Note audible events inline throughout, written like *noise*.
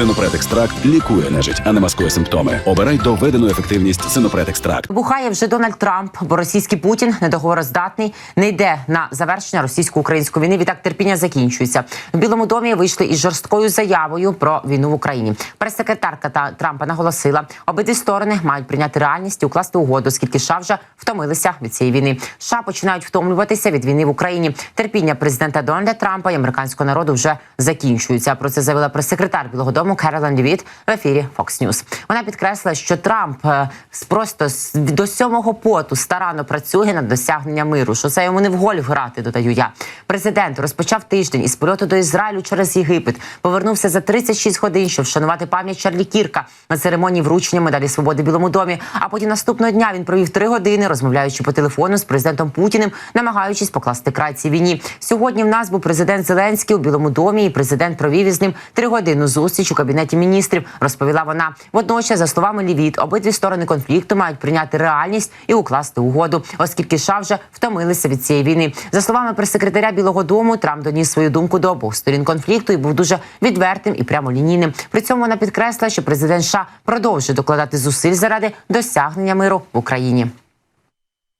Синопред екстракт лікує нежить, а не маскує симптоми. Обирай доведену ефективність Синопред екстракт. Бухає вже Дональд Трамп, бо російський Путін недоговороздатний, не йде на завершення російсько-української війни. Відтак терпіння закінчується. В Білому домі вийшли із жорсткою заявою про війну в Україні. Прес-секретарка та Трампа наголосила, обидві сторони мають прийняти реальність і укласти угоду, оскільки США вже втомилися від цієї війни. США починають втомлюватися від війни в Україні. Терпіння президента Дональда Трампа і американського народу вже закінчується. Про це заявила прес-секретар Білого Дому Керолен Лівіт в ефірі Fox News. Вона підкреслила, що Трамп е, просто до сьомого поту старанно працює над досягненням миру. Що це йому не в гольф грати, додаю я. Президент розпочав тиждень із польоту до Ізраїлю через Єгипет. Повернувся за 36 годин, щоб вшанувати пам'ять Чарлі Кірка на церемонії вручення медалі свободи Білому домі. А потім наступного дня він провів три години, розмовляючи по телефону з президентом Путіним, намагаючись покласти край цій війні. Сьогодні в нас був президент Зеленський у Білому домі, і президент провів із ним тригодинну зустріч у кабінеті міністрів. Розповіла вона. Водночас, за словами Лівіт, обидві сторони конфлікту мають прийняти реальність і укласти угоду, оскільки США вже втомилися від цієї війни. За словами прес-секретаря Білого Дому, Трамп доніс свою думку до обох сторін конфлікту і був дуже відвертим і прямолінійним. При цьому вона підкреслила, що президент США продовжує докладати зусиль заради досягнення миру в Україні.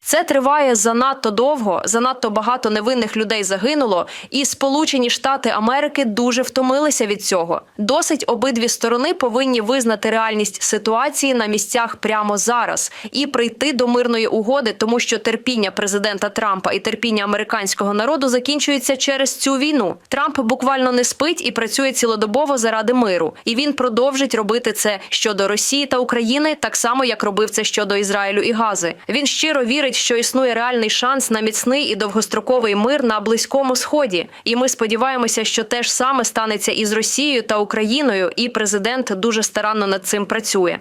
Це триває занадто довго, занадто багато невинних людей загинуло, і Сполучені Штати Америки дуже втомилися від цього. Досить обидві сторони повинні визнати реальність ситуації на місцях прямо зараз і прийти до мирної угоди, тому що терпіння президента Трампа і терпіння американського народу закінчується через цю війну. Трамп буквально не спить і працює цілодобово заради миру, і він продовжить робити це щодо Росії та України, так само як робив це щодо Ізраїлю і Гази. Він щиро вірить, що існує реальний шанс на міцний і довгостроковий мир на близькому сході. І ми сподіваємося, що те ж саме станеться і з Росією та Україною. І президент дуже старанно над цим працює.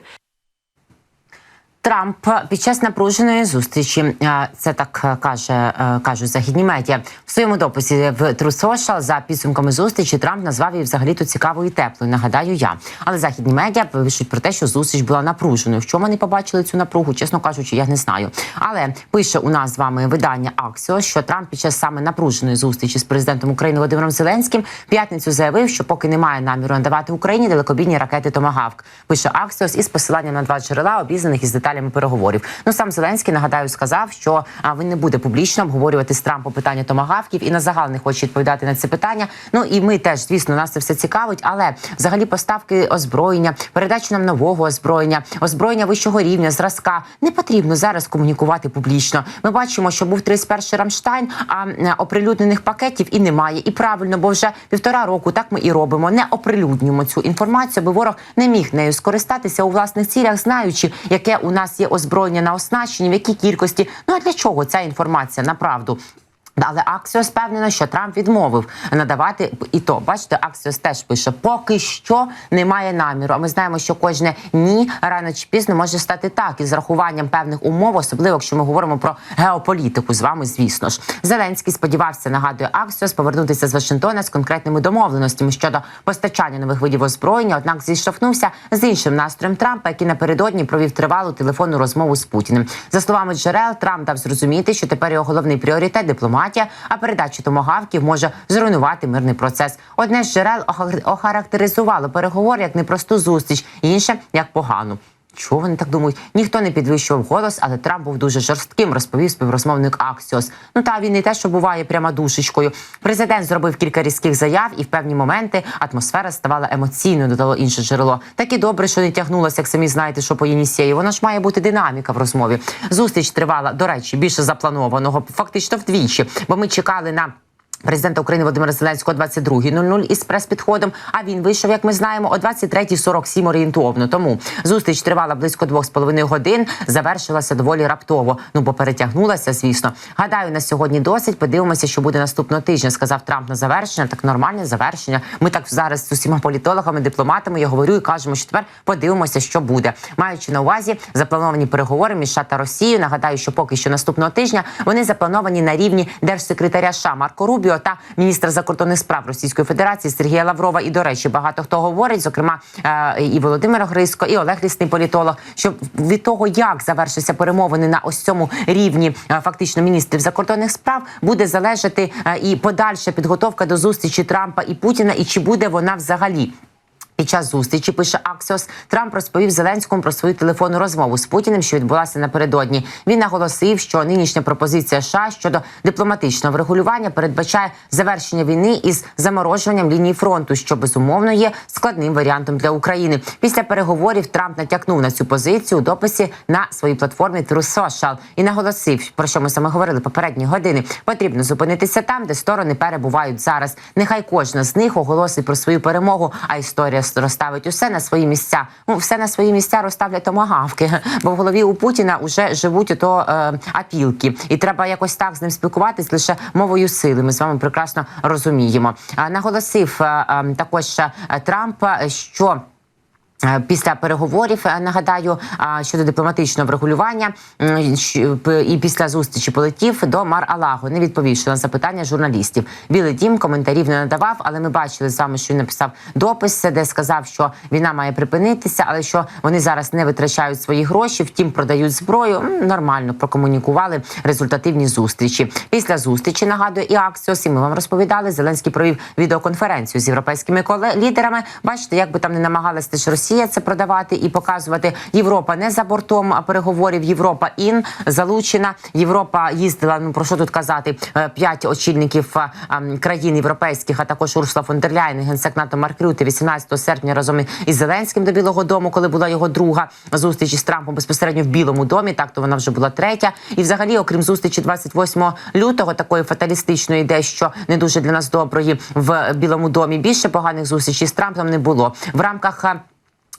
Трамп під час напруженої зустрічі е, це так е, каже е, кажуть західні медіа в своєму дописі в True за підсумками зустрічі. Трамп назвав її взагалі то цікавою і теплою. Нагадаю я, але західні медіа пишуть про те, що зустріч була напруженою. В чому вони побачили цю напругу? Чесно кажучи, я не знаю. Але пише у нас з вами видання Аксіос, що Трамп під час саме напруженої зустрічі з президентом України Володимиром Зеленським п'ятницю заявив, що поки немає наміру надавати Україні далекобійні ракети Томагавк. Пише Аксіос із посиланням на два джерела, обізнаних із деталями переговорів. Ну сам Зеленський нагадаю сказав, що а, він не буде публічно обговорювати з Трампом питання томагавків і на загал не хоче відповідати на це питання. Ну і ми теж, звісно, нас це все цікавить. Але взагалі поставки озброєння, передачу нам нового озброєння, озброєння вищого рівня, зразка не потрібно зараз комунікувати публічно. Ми бачимо, що був 31 Рамштайн, а оприлюднених пакетів і немає. І правильно, бо вже півтора року так ми і робимо. Не оприлюднюємо цю інформацію, аби ворог не міг нею скористатися у власних цілях, знаючи, яке у нас є озброєння на оснащенні, в якій кількості. Ну а для чого ця інформація направду? Але Аксіос впевнена, що Трамп відмовив надавати і то. Бачите, Аксіос теж пише: поки що немає наміру. А ми знаємо, що кожне ні рано чи пізно може стати так із рахуванням певних умов, особливо якщо ми говоримо про геополітику з вами. Звісно ж, Зеленський сподівався, нагадує Аксіос, повернутися з Вашингтона з конкретними домовленостями щодо постачання нових видів озброєння. Однак зіштовхнувся з іншим настроєм Трампа, який напередодні провів тривалу телефонну розмову з Путіним. За словами джерел, Трамп дав зрозуміти, що тепер його головний пріоритет дипломатія, а передача томогавків може зруйнувати мирний процес. Одне з джерел охар- охарактеризувало переговори як непросту зустріч, інше як погану. Чого вони так думають? Ніхто не підвищував голос, але Трамп був дуже жорстким, розповів співрозмовник Аксіос. Ну та він не те, що буває прямо душечкою. Президент зробив кілька різких заяв, і в певні моменти атмосфера ставала емоційною, додало інше джерело. Так і добре, що не тягнулося, як самі знаєте, що по Єнісєю. Воно ж має бути динаміка в розмові. Зустріч тривала, до речі, більше запланованого, фактично вдвічі, бо ми чекали на. Президента України Володимира Зеленського о 22.00 із прес-підходом. А він вийшов, як ми знаємо, о 23.47 орієнтовно. Тому зустріч тривала близько двох з половиною годин. Завершилася доволі раптово. Ну бо перетягнулася, звісно. Гадаю, на сьогодні досить. Подивимося, що буде наступного тижня. Сказав Трамп на завершення. Так нормальне завершення. Ми так зараз з усіма політологами, дипломатами. Я говорю і кажемо, що тепер подивимося, що буде. Маючи на увазі заплановані переговори між США та Росією. Нагадаю, що поки що наступного тижня вони заплановані на рівні держсекретаря США Марко Рубіо та міністра закордонних справ Російської Федерації Сергія Лаврова. І до речі, багато хто говорить, зокрема е, і Володимир Грицько, і Олег Лісний політолог, що від того, як завершаться перемовини на ось цьому рівні, е, фактично міністрів закордонних справ, буде залежати е, і подальша підготовка до зустрічі Трампа і Путіна, і чи буде вона взагалі. Під час зустрічі пише Аксіос, Трамп розповів Зеленському про свою телефонну розмову з Путіним, що відбулася напередодні. Він наголосив, що нинішня пропозиція США щодо дипломатичного врегулювання передбачає завершення війни із заморожуванням лінії фронту, що безумовно є складним варіантом для України. Після переговорів Трамп натякнув на цю позицію у дописі на своїй платформі True Social і наголосив, про що ми саме говорили попередні години. Потрібно зупинитися там, де сторони перебувають зараз. Нехай кожна з них оголосить про свою перемогу, а історія розставить усе на свої місця. Ну, все на свої місця розставлять томагавки, *laughs* бо в голові у Путіна вже живуть ото е, апілки, і треба якось так з ним спілкуватись лише мовою сили. Ми з вами прекрасно розуміємо. Наголосив е, е, також е, Трамп, е, що. Е, Після переговорів е, нагадаю щодо дипломатичного врегулювання і після зустрічі полетів до Мар Алаго, не відповівши на запитання журналістів. Білий дім коментарів не надавав, але ми бачили з вами, що він написав допис, де сказав, що війна має припинитися, але що вони зараз не витрачають свої гроші, втім продають зброю. Нормально прокомунікували результативні зустрічі. Після зустрічі нагадую і Аксіос, і ми вам розповідали. Зеленський провів відеоконференцію з європейськими лідерами. Бачите, як би там не намагалась теж Росія це продавати і показувати. Європа не за бортом переговорів. Європа ін залучена. Європа їздила. Ну про що тут казати? е, П'ять очільників країн європейських, а також Урсула фон дер Ляйн, генсек НАТО Марк Рюте 18 серпня разом із Зеленським до Білого Дому, коли була його друга зустріч із Трампом безпосередньо в Білому домі. Так то вона вже була третя. І взагалі, окрім зустрічі 28 лютого, такої фаталістичної, дещо не дуже для нас доброї в Білому домі. Більше поганих зустрічей з Трампом не було в рамках.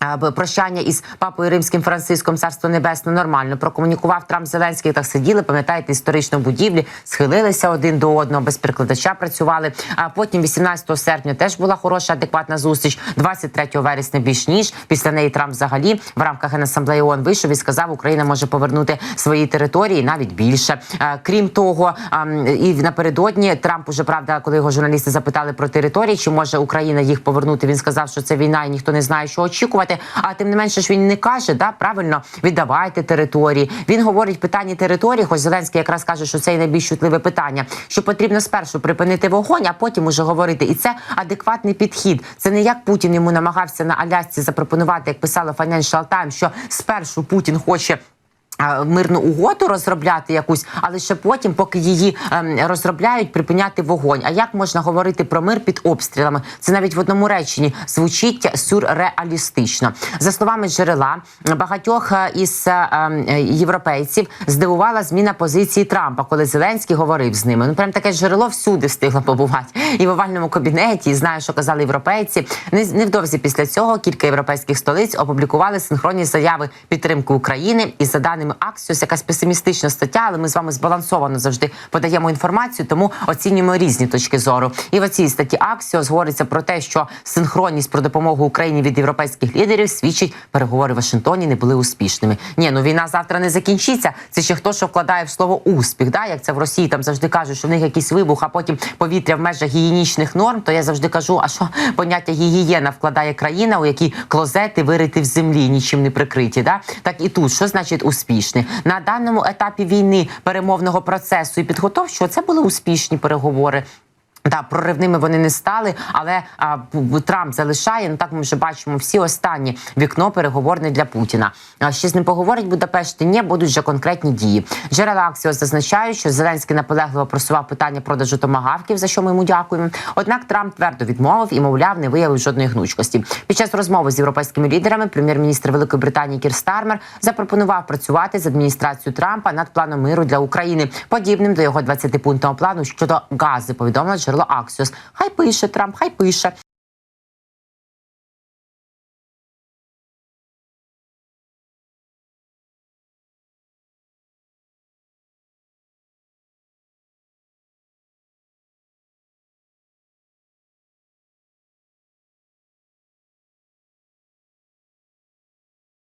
А, а, б- Прощання із папою римським Франциском Царство Небесне нормально прокомунікував Трамп Зеленський. Так сиділи, пам'ятаєте, історичну будівлі, схилилися один до одного, без перекладача працювали. А потім, 18 серпня, теж була хороша, адекватна зустріч. 23 вересня більш ніж після неї Трамп взагалі в рамках Генасамблеї ООН вийшов і сказав, Україна може повернути свої території навіть більше. Е, Крім того, ам, і напередодні Трамп уже правда, коли його журналісти запитали про території, чи може Україна їх повернути, він сказав, що це війна, і ніхто не знає, що очікувати. А тим не менше ж він не каже, да правильно віддавайте території. Він говорить питання території. Хоч Зеленський якраз каже, що це найбільш чутливе питання. Що потрібно спершу припинити вогонь, а потім уже говорити. І це адекватний підхід. Це не як Путін йому намагався на Алясці запропонувати, як писала Financial Times, що спершу Путін хоче. А, Мирну угоду розробляти якусь, але ще потім, поки її ем, розробляють, припиняти вогонь. А як можна говорити про мир під обстрілами? Це навіть в одному реченні звучить сюрреалістично. За словами джерела, багатьох е, із е, ем, е, європейців здивувала зміна позиції Трампа, коли Зеленський говорив з ними. Ну прям таке джерело всюди встигло побувати і в овальному кабінеті. І знаю, що казали європейці. Не- Невдовзі після цього кілька європейських столиць опублікували синхронні заяви підтримки України. І за даними Аксіос, якась песимістична стаття, але ми з вами збалансовано завжди подаємо інформацію, тому оцінюємо різні точки зору. І в цій статті Аксіос говориться про те, що синхронність про допомогу Україні від європейських лідерів свідчить, переговори в Вашингтоні не були успішними. Ні, ну війна завтра не закінчиться. Це ще хто що вкладає в слово успіх. Да, як це в Росії там завжди кажуть, що в них якийсь вибух, а потім повітря в межах гігієнічних норм. То я завжди кажу: а що поняття гігієна вкладає країна, у якій клозети вириті в землі, нічим не прикриті. Да? Так і тут що значить успішний на даному етапі війни перемовного процесу і підготовчого це були успішні переговори. Да, проривними вони не стали, але а, Трамп залишає. Ну так ми вже бачимо всі останні вікно переговорне для Путіна. А ще з ним поговорить Будапешт, ні, будуть вже конкретні дії. Джерела Аксіос зазначають, що Зеленський наполегливо просував питання продажу томагавків, за що ми йому дякуємо. Однак Трамп твердо відмовив і, мовляв, не виявив жодної гнучкості. Під час розмови з європейськими лідерами прем'єр-міністр Великої Британії Кір Стармер запропонував працювати з адміністрацією Трампа над планом миру для України, подібним до його 20-пунктного плану щодо газу. Повідомила джерело Аксіос. Хай пише Трамп, хай пише.